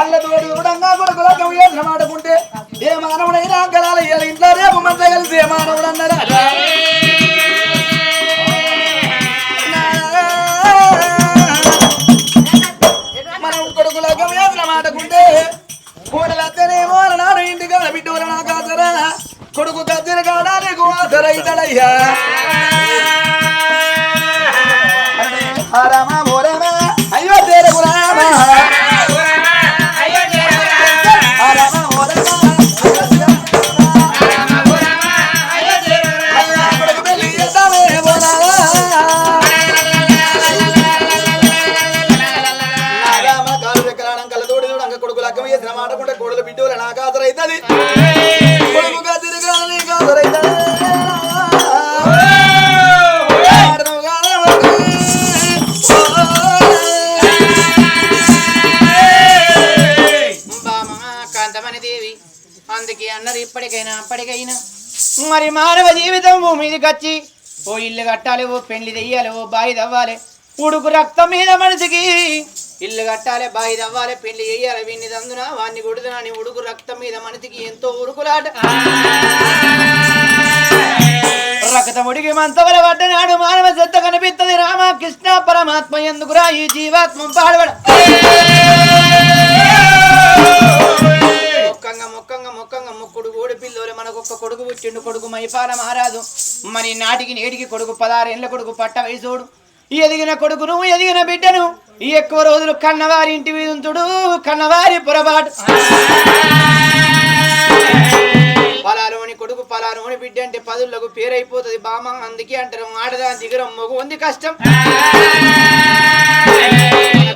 కళ్ళతోడి ఉడంగా కొడుకులకు ఏసిన మాడుకుంటే ఏ మానవుడైనా కలాల ఏళ్ళ ఇంట్లో రేపు మంట కలిసి ఏ మానవుడు అన్నారా మనం కొడుకులకు ఏసిన మాటకుంటే కూడలు నాడు ఇంటికి బిడ్డ నాకు ఆసరా కొడుకు కత్తిరి కాడా నీకు ఆసరైతడయ్యా. కొడుకు లగ్గం చేసిన మాట కూడా కొడుకు బిడ్డోల నాకు ఆదరైతుంది అందుకే అన్నారు ఇప్పటికైనా అప్పటికైనా. మరి మానవ జీవితం భూమి మీదకి వచ్చి ఓ ఇల్లు కట్టాలి ఓ పెళ్ళి తెయ్యాలి ఓ బాయి తవ్వాలి. ఉడుకు రక్తం మీద మనిషికి ఇల్లు కట్టాలి బాయి తవ్వాలి పెళ్ళి చేయాలి వీడిని తందున? వాడిని కొడుతునని ఉడుకు రక్తం మీద మనిషికి ఎంతో ఉడుకులాట రక్తం ఉడికి మంతవల పడ్డనాడు మానవ చెత్త కనిపిస్తుంది రామ కృష్ణ పరమాత్మ ఎందుకురా ఈ జీవాత్మ పాడబడ మొక్కంగా మొక్కంగా మొక్కంగా ముక్కుడు ఓడి పిల్లోలు మనకు కొడుకు పుట్టిండు. కొడుకు మైపాల మారాదు మరి నాటికి నేటికి కొడుకు పదారేళ్ళ కొడుకు పట్ట వయసోడు. ఎదిగిన కొడుకును ఎదిగిన బిడ్డను ఈ ఎక్కువ రోజులు కన్నవారి ఇంటి మీద కన్నవారి పొరపాటు. పొలాలోని కొడుకు పొలాలోని బిడ్డ అంటే పదులకు పేరైపోతుంది బామ అందుకే అంటారు ఆడదా దిగరం మొగు ఉంది కష్టం.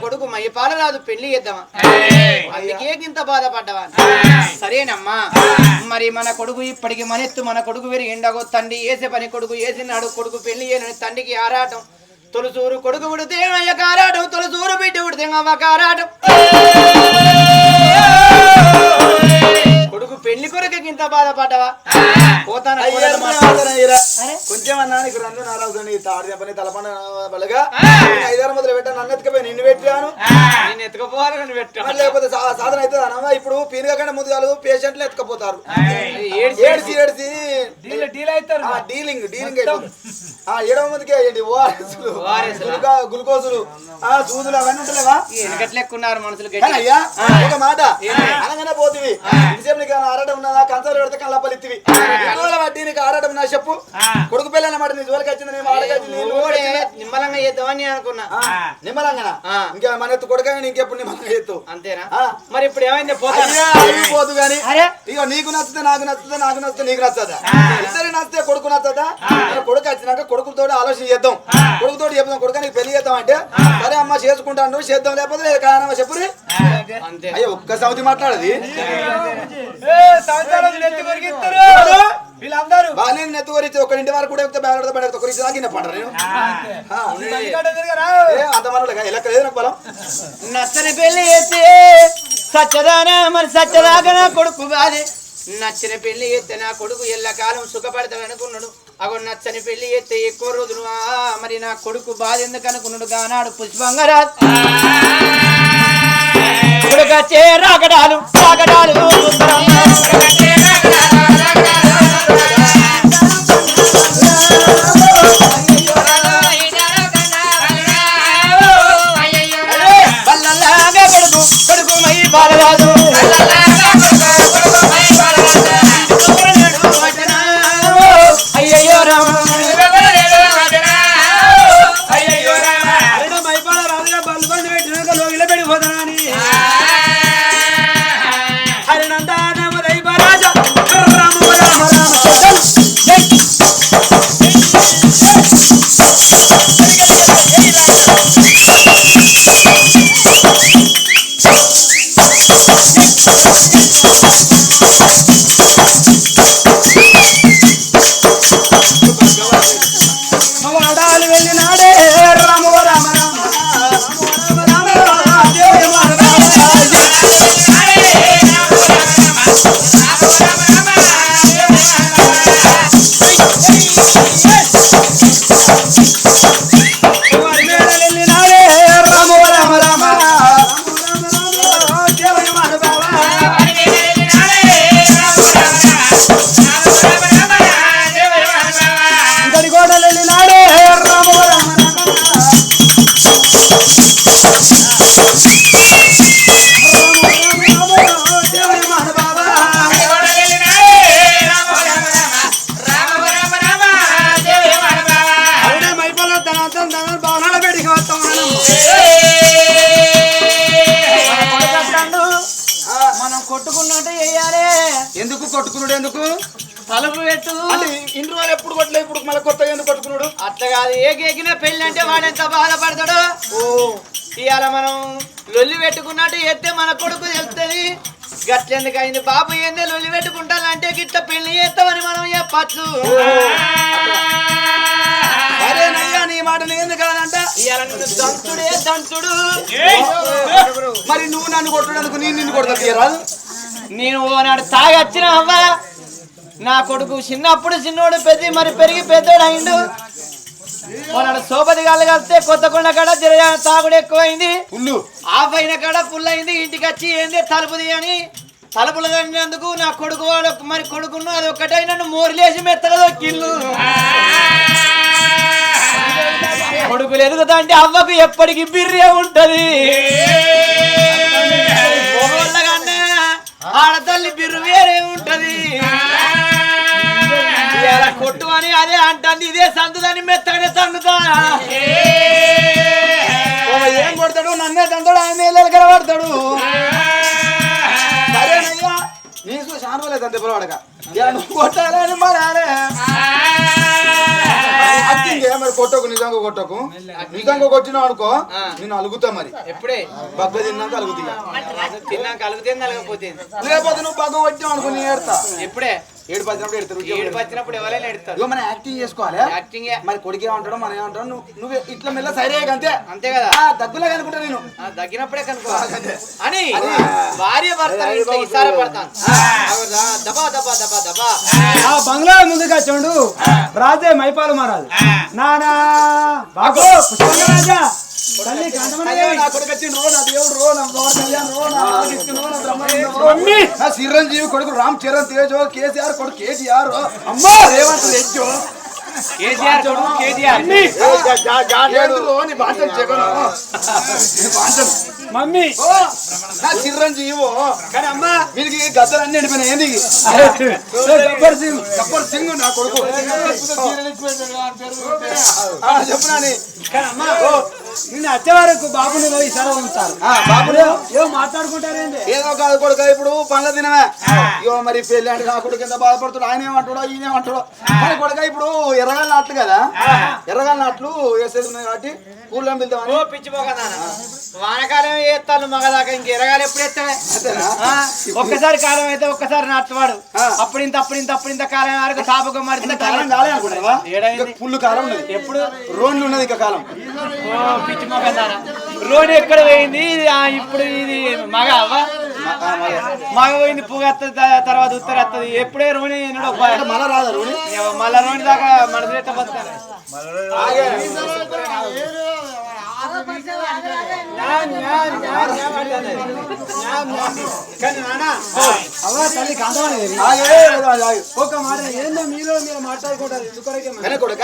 కొడుకు మయ్య పాలరాదు పెళ్ళి చేద్దామా? అందుకే ఇంత బాధపడ్డావా సరేనమ్మా. మరి మన కొడుకు ఇప్పటికి మనెత్తు మన కొడుకు పెరిగిండగో తండ్రి వేసే పని కొడుకు వేసినాడు కొడుకు పెళ్ళి చేయను తండ్రికి ఆరాటం. తొలుసూరు కొడుకు ఉడితే అయ్య ఆరాటం కారాటం కొడుకు పెళ్ళి కొరకు ఇంత బాధపడ్డవా? పోతాను కొంచెం అన్నా నీకు రంగు నారాజు తాడు చెప్పని తలపండ బలగా. ఐదారు మొదలు పెట్టా నన్ను ఎత్తుకపోయి నిన్ను పెట్టాను. నేను ఎత్తుకపోవాలి లేకపోతే సా- సాధన అవుతుంది అన్నమా ఇప్పుడు పీనుగా కంటే ముందు కాదు పేషెంట్లు ఎత్తుకపోతారు. ఏడ్చి ఏడ్చి డీలింగ్ డీలింగ్ ఆ ఏడవ మందికి ఓఆర్ఎస్లు. గుల్కా గ్లూకోజులు. ఆ సూదులు అవన్నీ ఉంటలేవా? వెనకట్లెక్కున్నారు మనుషులు అయ్యా ఒక మాట. అనగానే పోతివి. ఇంతసేపు నీకు ఏమైనా ఆరాటం ఉన్నదా? కంచాలు పెడితే కళ్ళప్పలు ఇత్తివి రోజుల వడ్డీ నీకు ఆరాటం ఉన్నా చెప్పు. కొడుకు పిల్ల అన్నమాట నీ జోలికి వచ్చింది నీ వాడకి వచ్చింది నీ ఊరికి ఓడే వచ్చింది. నిమ్మలంగా చేద్దామని నేను అనుకున్నా నిమ్మలంగా. ఇంకా మన ఎత్తు కొడుకని ఇంకెప్పుడు నిమ్మలంగా ఎత్తు అంతేనా. మరి ఇప్పుడు ఏమైంది? పోదు గాని. అరే. ఇగో నీకు నచ్చితే నాకు నచ్చితే నాకు నచ్చితే నీకు నచ్చదా? ఇద్దరు నచ్చితే కొడుకు నచ్చదా? కొడుకు వచ్చినాక కొడుకుతో ఆలోచన చేద్దాం. కొడుకుతో చెప్దాం. కొడుకు నీకు పెళ్ళి చేద్దాం అంటే సరే అమ్మ చేసుకుంటాను చేద్దాం. లేకపోతే చెప్పురి అంతే. అయ్యో ఒక్క సౌతి మాట్లాడది. వీళ్ళందరూ. బాగానే నెత్తి కొరిచి ఒకరింటి వరకు కూడా బేరడ పడే కొరిచి దాకా పంట నేను అంత మనలో ఎలక్క లేదు నాకు బలం. నచ్చని పెళ్ళి చేస్తే సచ్చదానా మరి సచ్చదాకా నా కొడుకు బాధే. నచ్చిన పెళ్ళి చేస్తే నా కొడుకు ఎల్లకాలం సుఖపడతాడు అనుకున్నాడు. అగో నచ్చని పెళ్ళి చేస్తే ఎక్కువ రోజులు మరి నా కొడుకు బాధ ఎందుకు అనుకున్నాడు? గానాడు పుష్పంగా రాదు కొడుకచ్చే రాగడాలు రాగడాలు. Beat. కాదు ఏ కేకిన పెళ్ళి అంటే వాడు ఎంత బాధపడతాడు? ఓ. ఇవాళ మనం లొల్లి పెట్టుకున్నట్టు ఎత్తే మన కొడుకు తెలుస్తుంది. గట్లెందుకు అయింది బాబు ఏంది లొల్లి పెట్టుకుంటానంటే గిట్ల పెళ్ళి చేస్తామని మనం చెప్పచ్చు. నీ మాట నేను ఎందుకు కాదంట? ఇవాళ నిన్ను దంతుడే దంతుడు మరి నువ్వు నన్ను కొట్టడానికి నేను నిన్ను కొడతా నేను ఓనాడు తాగి వచ్చిన అవ్వ. నా కొడుకు చిన్నప్పుడు చిన్నోడు పెద్ద మరి పెరిగి పెద్దోడు అయిండు. ఓనాడు సోపతి గాలు కలిస్తే కొత్త కొండ కాడ జర తాగుడు ఎక్కువైంది. పుల్లు. ఆ పైన కాడ ఫుల్ అయింది ఇంటికి వచ్చి ఏంది తలుపు తీయని. తలుపులు కట్టినందుకు నా కొడుకు వాడు మరి కొడుకును అది ఒక్కటే నన్ను మోరిలేసి మెత్తగా కిల్లు కొడుకులు ఎదుగుతా అంటే అవ్వకు ఎప్పటికి బిర్రే ఉంటది. ఆడతల్లి బిర్రు వేరే ఉంటది. కొట్టు అని అదే అంటుంది ఇదే సందుదని మెత్తగానే ఓ, ఏం కొడతాడు? నన్నే తంతాడు ఆయన నీళ్ళు కనబడతాడు సరేనయ్యా నీకు శానవలే తంతే పొలవాడక నువ్వు కొట్టాలని మరి అరే మరి కొట్టకు నిజంగా కొట్టకు. నిజంగా కొట్టినావు అనుకో నేను అలుగుతా మరి. ఎప్పుడే? బగ్గ తిన్నాక అలుగుతా తిన్నాక కలుగుతే కలగకపోతే లేకపోతే నువ్వు బగ్గ కొట్టావు అనుకో నేను ఏడతా. ఎప్పుడే? ఏడు పచ్చినప్పుడు ఎడతారు ఏడు వచ్చినప్పుడు ఎవరైనా ఎడతారు ఇగో మనం యాక్టింగ్ చేసుకోవాలి యాక్టింగ్. మరి కొడుకు ఏమంటాడు మనం ఏమంటాడు నువ్వు నువ్వు ఇట్లా మెల్ల సరే అంతే. అంతే కదా. దగ్గులా కనుకుంటా నేను. దగ్గినప్పుడే కనుకో అని భార్య భర్త పడతాను. దబా దబా దబా దబా. ఆ బంగ్లా ముందుగా చూడు రాజే మైపాలు మహారాజు నానా బాగో పుష్పరాజా. చిరంజీవి కొడుకు రామ్ చరణ్ తేజో కేసీఆర్ కొడుకు కేసీఆర్ అమ్మా రేవంత్ రెడ్డి కేసీఆర్ కొడుకు కేసీఆర్ ఏడు రో, నీ భాషను జగను నీ భాషను. మమ్మీ! ఓ, నా చిరంజీవి కానీ అమ్మా! వీరికి గద్దలన్నీ ఎండిపోయినాయి. ఏంది గబ్బర్ సింగ్! గబ్బర్ సింగ్ నా కొడుకు. ఆ, చెప్పు నాని. కానీ అమ్మా ఓ, నిన్న వరకు బాబుని పోయి సర ఉంటారు బాబులు ఏమో మాట్లాడుకుంటారేంది ఏదో? కాదు కొడుక ఇప్పుడు పండ్ల దినమే. ఇగో మరి పెళ్ళి అంటే నా కొడుకు ఎంత బాధపడుతాడు ఆయన ఏమంటాడో ఈయన ఏమంటాడో. కానీ కొడుక ఇప్పుడు ఎర్రగాల నాట్లు కదా. ఎర్రగాల నాట్లు వేసేది ఉన్నాయి కాబట్టి ఊళ్ళో వెళ్తామని ఓ పిచ్చిపోకదా వానకాలం వేస్తాను మగదాకా ఇంక ఎరగాలి ఎప్పుడు ఎత్తాడే ఒక్కసారి కాలం అయితే ఒక్కసారి నాటువాడు. అప్పుడు ఇంత అప్పుడు ఇంత అప్పుడు ఇంత కాలం వరకు తాపకం ఇంకా మరి కాలం కాలే అనుకుంటావా ఫుల్ కాలం ఉన్నది. ఎప్పుడు? రోడ్లు ఉన్నది ఇంకా కాలం. పిచ్చి మొగదానా. రోడ్ ఎక్కడ పోయింది? ఇప్పుడు ఇది మగ అవ్వ? మగ. పోయింది పుగ తర్వాత ఉత్తర వస్తుంది ఎప్పుడే రోణి ఎన్నడో అంటే మళ్ళా రాదా రోని? మళ్ళా రోణి దాకా మన చేత బతాను కానీ నాన్న అవ్వ తల్లి కాంతమని ఆగే, ఆగే, ఆగే. ఒక మాట ఏందో మీలో మీరు మాట్లాడుకుంటారు ఎందుకొరకే మరి? కానీ కొడుక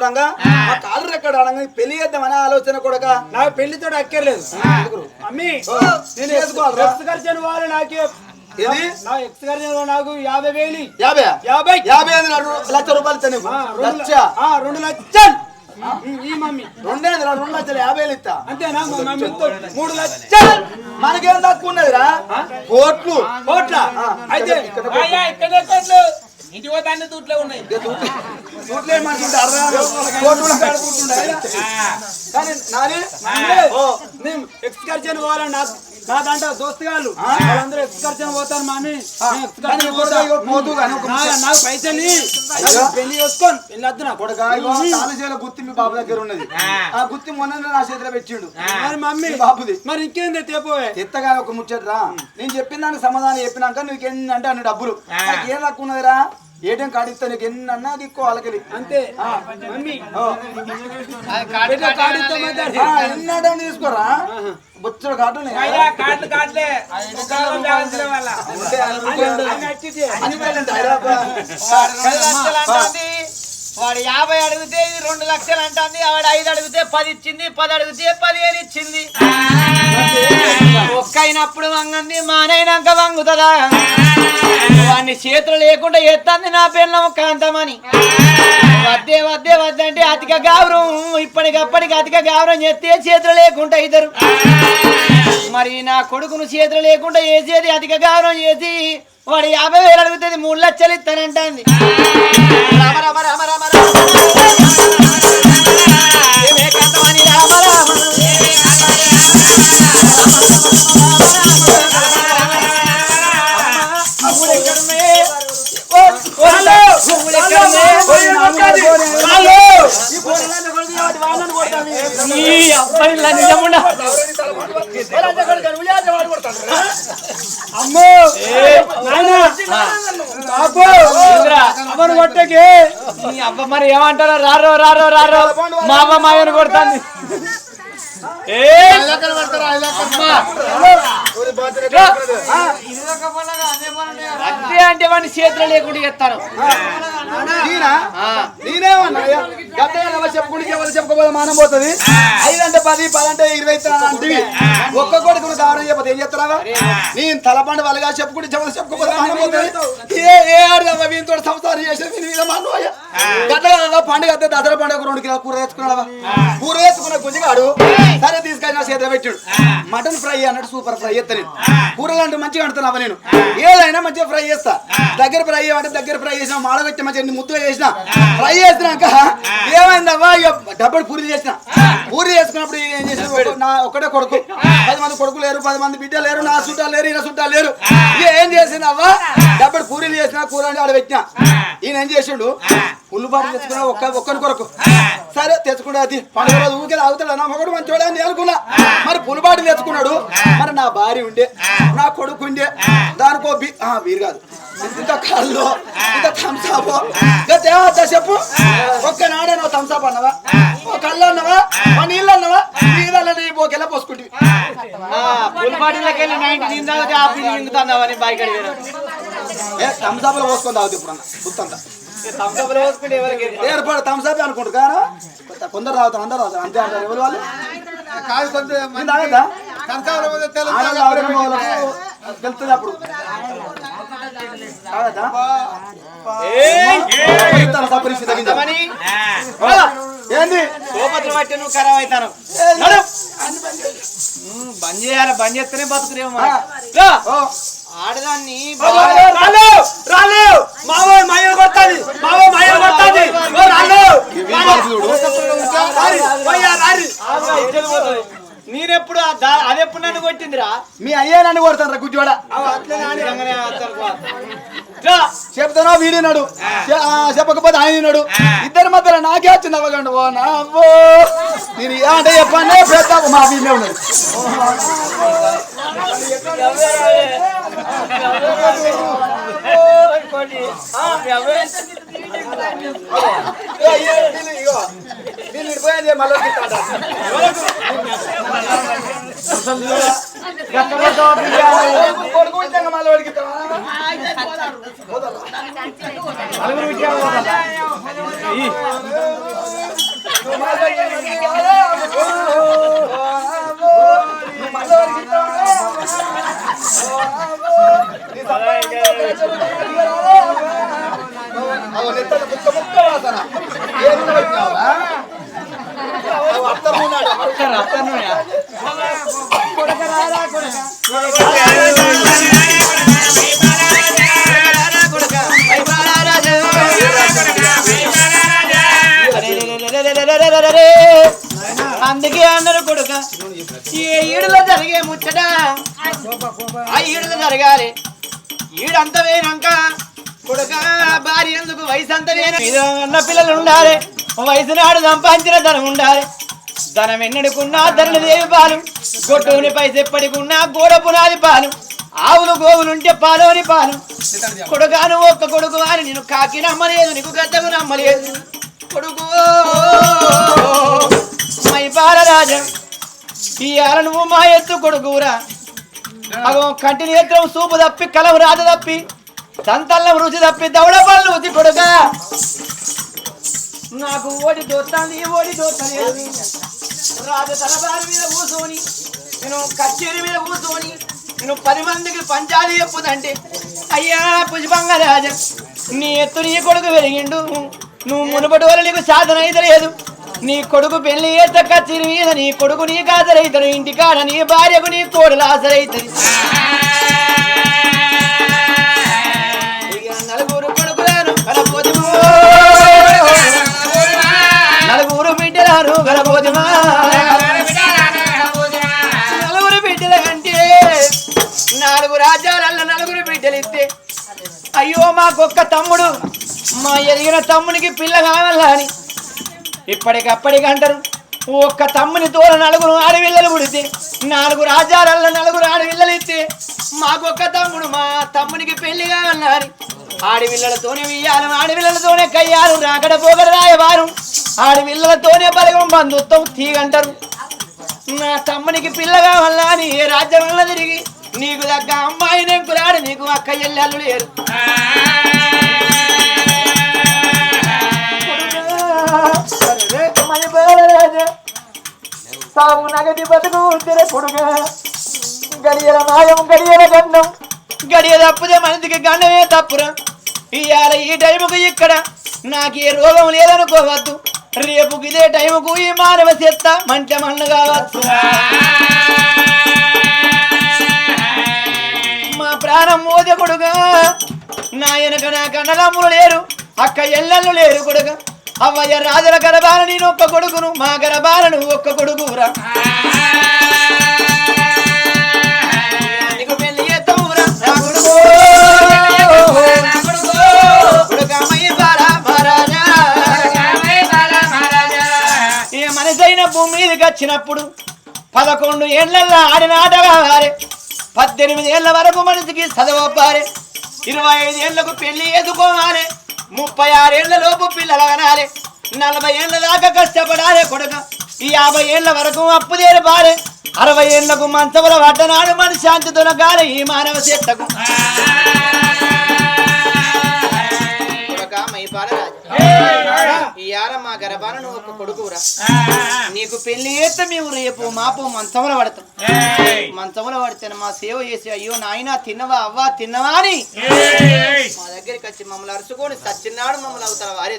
చూడంగా? ఆ. కాలు ఆడంగా నీకు పెళ్ళి చేద్దామని ఆలోచన కొడక నాకు పెళ్ళితో అక్కర్లేదు. అమ్మి నేను వాళ్ళు నాకే ఏది? నా ఎక్స్ గర్జన్ నాకు యాభై వేలు. యాభై? యాభై. యాభై ఐదు లక్ష రూపాయలు లక్ష. రెండు లక్షలు. ఈ మమ్మీ. రెండే రెండు లక్షల యాభై వేలు ఇస్తా. అంతేనా? మా మమ్మీ తో- మూడు లక్షలు. మనకేం తక్కువ ఉన్నదిరా? కోట్లు. కోట్ల? అయితే అయ్యా ఇక్కడే కోట్లు. ఇంటి పోతాన్ని దూట్లో ఉన్నాయి. కడుపుతుండే కానీ ఎక్స్కర్షన్ పోవాలని నా దాంట్లో దోస్తుగాళ్ళు వాళ్ళందరూ ఎక్స్కర్షన్ పోతాను మామి. పోతూ. నా-. నాకు పైసలు పెళ్ళి చేసుకొని. పెళ్ళి వద్దు నాకు కొడుకా గుత్తి మీ బాబు దగ్గర ఉన్నది. ఆ. గుత్తి మొన్న నా చేతిలో పెట్టిండు. మరి మమ్మీ బాబుది. మరి ఇంకేంది తేపోవే ఎత్తగా ఒక ముచ్చట్రా. నేను చెప్పిన దానికి సమాధానం చెప్పినాక నీకు ఎన్ని అంటే అన్ని డబ్బులు. నాకు ఏం తక్కువ ఉన్నదిరా? ఏటీఎం కార్డు ఇస్తా నీకు ఎన్ని అన్నా దిక్కో వాళ్ళకి అంతే మమ్మీ అది కార్డు ఇస్తే మాత్రం ఎన్ని అన్ని తీసుకోరా బొచ్చడు కార్డు ఉన్నాయి. వాడు యాభై అడిగితే ఇది రెండు లక్షలు అంటుంది ఆవిడ ఐదు అడిగితే పది ఇచ్చింది పది అడిగితే పదిహేను ఇచ్చింది. ఒక్క అయినప్పుడు వంగంది మానైనాక వంగుతుందా? వాడిని చేతులు లేకుండా ఎత్తంది నా పిల్లం కాంతమని వద్దే వద్దే వద్దంటే అతిక గౌరవం ఇప్పటికప్పటికి అతిక గౌరవం చేస్తే చేతులు లేకుండా ఇద్దరు. మరి నా కొడుకును చేతులు లేకుండా వేసేది అతిక గౌరవం చేసి వాడు యాభై వేలు అడుగుతుంది మూడు లక్షలు ఇస్తానంటుంది రామ రామ రామ రామ. ఈ నిజముండా అమ్మో! అమ్మను కొట్టకే అబ్బ మరి ఏమంటారో? రారో రారో రారో! మా అమ్మ మాయను కొడుతుంది. అంటే వాడిని చేతిలో లేకుండా చెప్తాను? నేనేమన్నా? ఎవరు చెప్పుకుంటే ఎవరు చెప్పుకోపోతే మానం పోతుంది. ఐదు అంటే పది పది అంటే ఇరవై అంటే ఒక్క కొడుకును కావడం చెప్పదు. ఏం చెప్తారా నేను తలపండి వాళ్ళగా చెప్పుకుంటే ఎవరు చెప్పుకోపోతే మానం పోతుంది. ఏ ఏ ఆడదమ్మా వీనితో సంసారం చేసి వీని మీద మానం అయ్యా గట్టిగా పండుగ దసరా పండుగ రెండు కిలో కూర వేసుకున్నావా కూర వేసుకున్న గుంజిగాడు సరే తీసుకెళ్ళి చేతిలో పెట్టాడు. మటన్ ఫ్రై అన్నట్టు సూపర్ ఫ్రై చేస్తాను కూరలు అంటే మంచిగా అంటున్నావా నేను? ఏదైనా మంచిగా ఫ్రై చేస్తా. దగ్గర ఫ్రై అంటే దగ్గర ఫ్రై చేసిన మాడగట్టి మంచిగా ముద్దుగా చేసిన ఫ్రై చేసినాక ఇక డబ్బులు పూరి చేసిన. పూరి చేసుకున్నప్పుడు ఏం చేసిన నా ఒకటే కొడుకు. పది మంది కొడుకు లేరు పది మంది బిడ్డలు లేరు నా చుట్టాలు లేరు ఈయన చుట్టాలు లేరు. ఇక ఏం చేసిందవ్వా డబ్బులు పూరీలు చేసిన కూర ఆడ పెట్టిన. ఈయన ఏం చేసిండు? ఉల్లిపాటు తెచ్చుకున్నా ఒక్క ఒక్కరి కొరకు. సరే తెచ్చుకున్నా అది. పండుగ రోజు ఊరికే తాగుతాడు నా మొగడు మంచోడే అని అనుకున్నా. మరి పులిపాటు తెచ్చుకున్నాడు. మరి నా భార్య ఉండే నా కొడుకు ఉండే దానికో బీ ఆ, బీరు కాదు. ఇంత కళ్ళు ఇంత థమ్సాప్ దేవత చెప్పు. ఒక్క నాడే నువ్వు థమ్సాప్ అన్నవా? ఓ కళ్ళు అన్నవా? ఓ నీళ్ళు అన్నవా? నీళ్ళ నీ పోకెలా పోసుకుంటివి పులిపాటిలోకి వెళ్ళి నైన్టీ నేను తాగితే ఆ పిల్లి మింగుతుందామని బైక్ అడిగారు ఏ థమ్సాప్లో పోసుకొని తాగుతుంది ఇప్పుడు అన్న. పోసుకుంటే ఎవరికి ఏర్పాటు థమ్సాప్ అనుకుంటు కానీ కొందరు తాగుతారు అందరు తాగుతారు అంతే అంటారు ఎవరు వాళ్ళు? తెలుస్తుంది అప్పుడు. ఏంది? సోపత్రం పట్టి నువ్వు ఖరాబ్ అవుతాను. బంద్ చేయాలి బంద్ చేస్తేనే బతుకురేమో ఆడదాన్ని రాలు రాలు మావో మాయలు కొట్టాది మావో మాయలు కొట్టాది ఓ రాలు. నేనెప్పుడు ఆ దా- అదెప్పుడు నన్ను కొట్టిందిరా? మీ అయ్యే నన్ను కొడతాను రా. గుజ్జోడ. చెప్తానో వీడినాడు చెప్పకపోతే ఆయన విన్నాడు ఇద్దరి మధ్యలో నాకే వచ్చింది అవ్వకండి ఓ నా అవ్వో నేను ఏమంటే చెప్పండి పెద్ద మా వీళ్ళే ఉన్నాడు ఏ, మళ్ళీ కొడుకు మళ్ళీ వాడికి ఇస్తావా? అగో నెత్తలు ముక్క అందుకే అందరు కొడుక. ఏ ఈడులో జరిగే ముచ్చట? ఆ ఈడులో జరగాలి. ఈడంత వేనాక కొడుక భార్య ఎందుకు వయసు అంత అన్న పిల్లలు ఉండాలి. వయసు నాడు సంపాదించిన ధనం ఉండాలి. ధనం ఎన్నడుకున్నా ధరలు దేవి పాలు. గొట్టుని పైస ఎప్పటికున్నా గోడ పునాది పాలు. ఆవులు గోవులుంటే పాలోని పాలు. కొడుకాను ఒక్క కొడుకు అని నేను కాకి నమ్మలేదు నీకు గద్దకు నమ్మలేదు. కొడుకు మై బాలరాజ ఇవాళ నువ్వు మా ఎత్తు కొడుకురా అగో కంటి నేత్రం సూపు తప్పి కలం రాత తప్పి సంతల్లం రుచి తప్పి దవడ పళ్ళు ఉతి కొడుక. నాకు ఓడి దోస్తాంది ఓడి దోస్తలేదు రాజు తలబారి మీద కూర్చొని నేను కచేరి మీద కూర్చొని నేను పది మందికి పంచాలి చెప్పుదంటే అయ్యా పుష్పంగ రాజ నీ ఎత్తు నీ కొడుకు పెరిగిండు నువ్వు మునుపటి వల్ల నీకు సాధన అయితే లేదు. నీ కొడుకు పెళ్ళి ఏత కచ్చిరి మీద నీ కొడుకు నీకు కాసరైతాడు ఇంటికాడ నీ భార్యకు నీ కోడలు ఆసరైతుంది నలుగురు కొడుకులను కలపోతుమో నలుగురు బిడ్డలను కలపోతుమా నలుగురు బిడ్డల కంటే నాలుగు రాజ్యాలల్ల నలుగురు బిడ్డలు ఇస్తే అయ్యో మాకొక్క తమ్ముడు మా ఎదిగిన తమ్మునికి పిల్ల కావాలని ఇప్పటికప్పటికి అంటారు. ఒక్క తమ్ముని తోల నలుగురు ఆడవిల్లలు పుడితే నాలుగు రాజ్యాలల్ల నలుగురు ఆడవిల్లలు ఇస్తే మాకొక్క తమ్ముడు మా తమ్మునికి పెళ్ళి కావాలని ఆడవిల్లలతోనే వియ్యాలు ఆడవిల్లలతోనే కయ్యాలు రాకడ పోగడ రాయవారు ఆడవిల్లలతోనే బలగం బంధుత్వం తీగంటారు. నా తమ్మునికి పిల్ల కావాలని ఏ రాజ్యంలో తిరిగి నీకు దగ్గ అమ్మాయి నెంకులాడు నీకు అక్క ఎల్లెళ్ళు లేరు. సాగు నగది బతుకు తెర గడియల మాయం గడియల గండం. గడియ తప్పుదే మనదికి గండమే తప్పురా. ఇవాళ ఈ టైముకు ఇక్కడ. నాకు ఏ రోగం లేదనుకోవద్దు. రేపు ఇదే టైముకు ఈ మానవ చెత్త మంచి మన్ను కావచ్చు. మా ప్రాణం మోదకుడుగా నా వెనక నా కన్నదమ్ములు లేరు. అక్క ఎల్లెళ్ళు లేరు కొడుక అవ్వయ్య రాజుల గర్భాన నేను ఒక్క కొడుకును మా గర్భాన నువ్వు ఒక్క కొడుకురా నీకు పెళ్ళి కొడుకు. మనసైన భూమి మీదకి వచ్చినప్పుడు పదకొండు ఏళ్ళల్లో ఆడిన ఆట పద్దెనిమిది ఏళ్ళ వరకు మనిషికి చదవబ్బారే ఇరవై ఐదు ఏళ్ళకు పెళ్ళి ఎదుకోవాలి ముప్పై ఆరేళ్ళ లోపు పిల్లలు కనాలి నలభై ఏళ్ళ దాకా కష్టపడాలి కొడుక. ఈ యాభై ఏళ్ళ వరకు అప్పు తీరపాలి. అరవై ఏళ్ళకు మంచముల పడ్డనాడు మన శాంతి దొరకాలి ఈ మానవ చెట్టకు కొడుక రాజా ఆర మా గర్భాన నువ్వు ఒక కొడుకురా నీకు పెళ్ళి చేస్తే మేము రేపు మాపు మంచముల పడతాం. మంచముల పడితే మా సేవ చేసి అయ్యో నాయనా తిన్నవా అవ్వా తిన్నవా అని. మా దగ్గరికి వచ్చి మమ్మల్ని అరుచుకొని సచ్చినాడు మమ్మల్ని అవుతారు వారే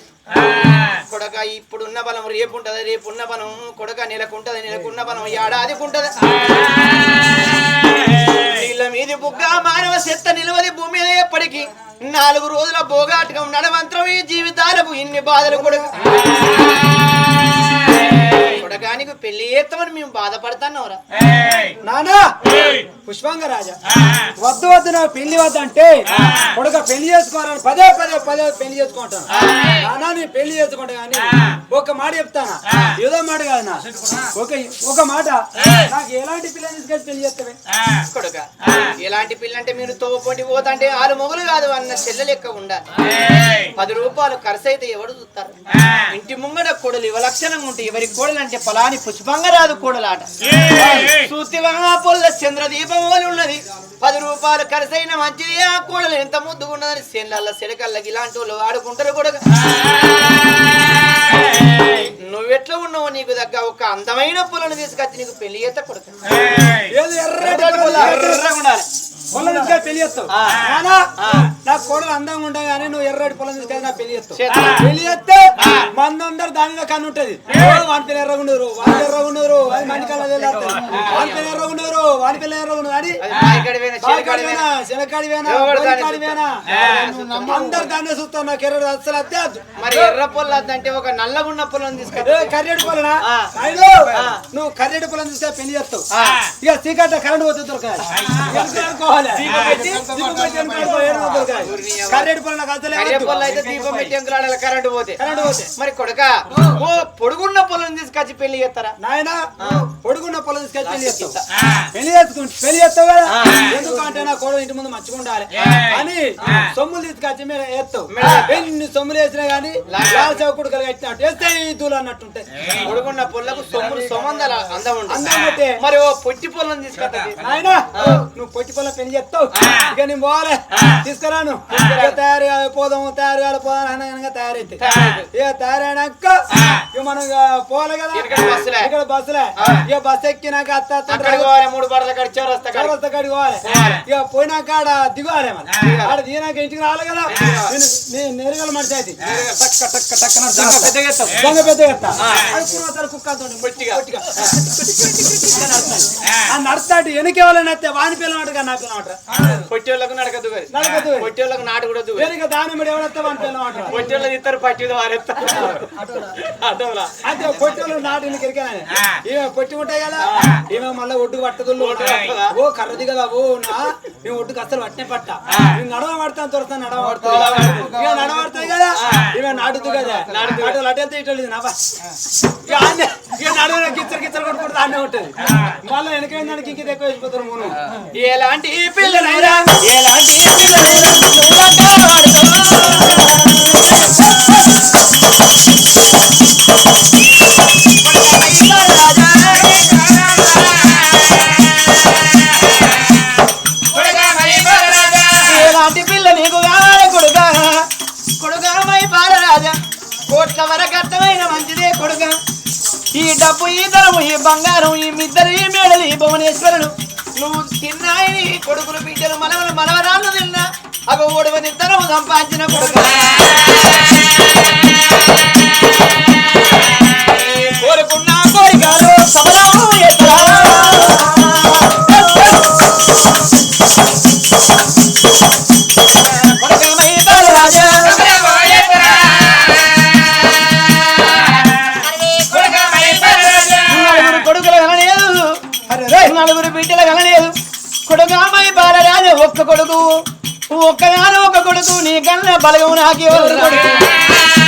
కొడక ఇప్పుడు ఉన్న బలం రేపు ఉంటది రేపు ఉన్న బలం కొడక నెలకుంటది నెలకున్న బలం ఏడాదికి ఉంటది. మీది బుగ్గ మానవ చెత్త నిలవది భూమి మీద ఎప్పటికీ నాలుగు రోజుల భోగాటకం నడవంత్రం ఈ జీవితాలకు ఇన్ని బాధలు కూడా కొడుక కొడకానికి పెళ్ళి చేస్తామని మేము బాధపడతాన్నవరా. నానా! పుష్పంగ రాజా. వద్దు వద్దు నాకు పెళ్ళి వద్దు అంటే కొడుక పెళ్ళి చేసుకోవాలని పదే పదే పదే పెళ్ళి చేసుకుంటాను. నానా నేను పెళ్ళి చేసుకుంటా కానీ ఒక మాట చెప్తానా? ఏదో మాట కాదు నా. ఒక ఒక మాట. నాకు ఎలాంటి పిల్లని తీసుకెళ్ళి పెళ్ళి చేస్తావే? కొడుక ఎలాంటి పిల్లంటే మీరు తోపోటి పోతంటే ఆరు మొగులు కాదు అన్న చెల్లె లెక్క ఉండాలి. పది రూపాయలు ఖర్చు అయితే ఎవడు చూస్తారు? ఇంటి ముంగడ కోడలు ఇవ లక్షణంగా ఉంటే ఎవరి కోడలు అంటే పలాని పుష్పంగా రాదు కోడలాట సూతివా పొల్ల చంద్రదీపం వలి ఉన్నది. పది రూపాయలు ఖర్చు అయిన మంచిది ఆ కోడలు. ఎంత ముద్దుగా ఉన్నదని సెల్లల్ల సెలకల్లకి ఇలాంటి వాళ్ళు వాడుకుంటారు కూడా నువ్వెట్లా ఉన్నావు నీకు దగ్గ ఒక అందమైన పొలను తీసుకొచ్చి నీకు పెళ్ళి చేత కొడుకు. పెళ్ళి చేస్తావు. నా కోడలు అందంగా ఉంటా కానీ నువ్వు ఎర్రటి పొలం తీసుకెళ్ళి నా పెళ్ళి చేస్తావు. చేస్తా. పెళ్ళి చేస్తే మంది అందరు దానిలో కన్ను ఉంటది. వాని పిల్ల ఎర్రగా ఉండరు వాని ఉండరు అది మంచి కళ్ళ వాని పిల్ల ఉండరు వాని పిల్ల అని అది పోయినా. శనకాడి వేనా? అందరు దాన్ని చూస్తావు నాకు ఎర్ర అసలు అత్తే వద్దు. మరి ఎర్ర పొల్ల అంటే ఒక నల్లగున్న పొలం తీసుకొచ్చి ఏ, కర్రెడు పొలనా? నువ్వు కర్రెడు పొలం చూస్తే పెళ్ళి చేస్తావు. ఇక చీకట్ల కరెంట్ పోతే దొరకాలి అనుకోవాలి. కర్రెడు పొలం. పొల్ల అయితే దీపం పెట్టి ఎంకులాడాలి కరెంట్ పోతే. కరెంట్ పోతే. మరి కొడుక ఓ పొడుగున్న పొలం తీసుకొచ్చి పెళ్ళి చేస్తారా? నాయన పొడుగున్న పొలం తీసుకెళ్ళి పెళ్ళి చేస్తావు. పెళ్ళి చేసుకుంటు పెళ్ళి చేస్తావు కదా? ఎందుకంటే నా కోడలు ఇంటి ముందు మంచిగా ఉండాలి అని సొమ్ములు తీసుకొచ్చి మీరు వేస్తావు. ఎన్ని సొమ్ములు వేసినా గానీ లాల్ చౌకుడు కట్టినట్టు వేస్తే దూలు అన్నట్టు ఉంటాయి పొడుగున్న పొల్లకు సొమ్ములు సొమందాల అందం అందం ఉంటుంది. ఉంటే. మరి ఓ పొట్టి పొలం తీసుకొస్తుంది నాయన నువ్వు పొట్టి పొలం పెళ్ళి చేస్తావు. ఇక నేను పోవాలి. తీసుకురాను ఇక తయారు కాదు, పోదాము తయారు కాదు పోదాం అనగా తయారైతే. ఇక తయారైనాక ఇక మనం పోవాలి కదా? ఇక్కడ బస్సులే. ఇక బస్ ఎక్కినాక మూడు బడల కడి చౌరస్తా. చౌరస్తా కాడికి పోవాలి. ఇక పోయినాక ఆడ దిగాలి మన ఆడ దిగినాక ఇంటికి రావాలి కదా? నేను నేరుగల మనిషి అయితే. టక్క టక్క టక్క నా దొంగ పెద్ద ఎత్తా అది పూర్వతర కుక్క అంటుండే, పొట్టిగా. పొట్టిగా. ఇట్లా నడుస్తాడు. ఆ. నడుస్తాడు. వెనకే వాళ్ళని ఎత్తే వాని పిల్లమాట నా పిల్లమాట పొట్టి వాళ్ళకు నడకదు. నడకదు. పొట్టి వాళ్ళకు నాటు కూడా దాని మీద ఎవడెత్తే వాని పిల్లమాట పొట్టి వాళ్ళది ఇద్దరు పట్టి వారెత్తారు అటోలా అంటే పొట్టి నాటు ఇరికానే ఈమె పొట్టి ఉంటాయి కదా. ఈమె మళ్ళీ ఒడ్డు పట్టదు పట్టదా? ఓ కర్రది కదా ఓ నా. మేము ఒడ్డుకు అసలు పట్టినే పట్ట. నడవ పడతాను తొడతాను నడవ పడుతుంది ఇక నడవ పడుతుంది కదా. ఈమె నాటుదు కదా. నాటు అటు వెళ్తే ఇటు వెళ్ళింది నవ్వ ఇక నడువ గిచ్చరు గిచ్చరు కొట్టుకుంటూ ఆన్నే ఉంటుంది. మళ్ళీ వెనక దానికి ఇంక ఎక్కువ వేసిపోతారు మూను ఎలాంటి పిల్లలైనా ఎలాంటి పిల్లలైనా కోట్ల వరకు అర్థమైన మంచిదే కొడుక. ఈ డబ్బు ఈ ధనము ఈ బంగారం ఈ మిద్దరు ఈ మేడలు ఈ భువనేశ్వరులు. నువ్వు తిన్నాయని కొడుకులు బిడ్డలు మనవలు మనవరాళ్ళు తిన్నా. అగ ఓడివని ధనము సంపాదించిన కొడుక. ఒక్క కొడుకు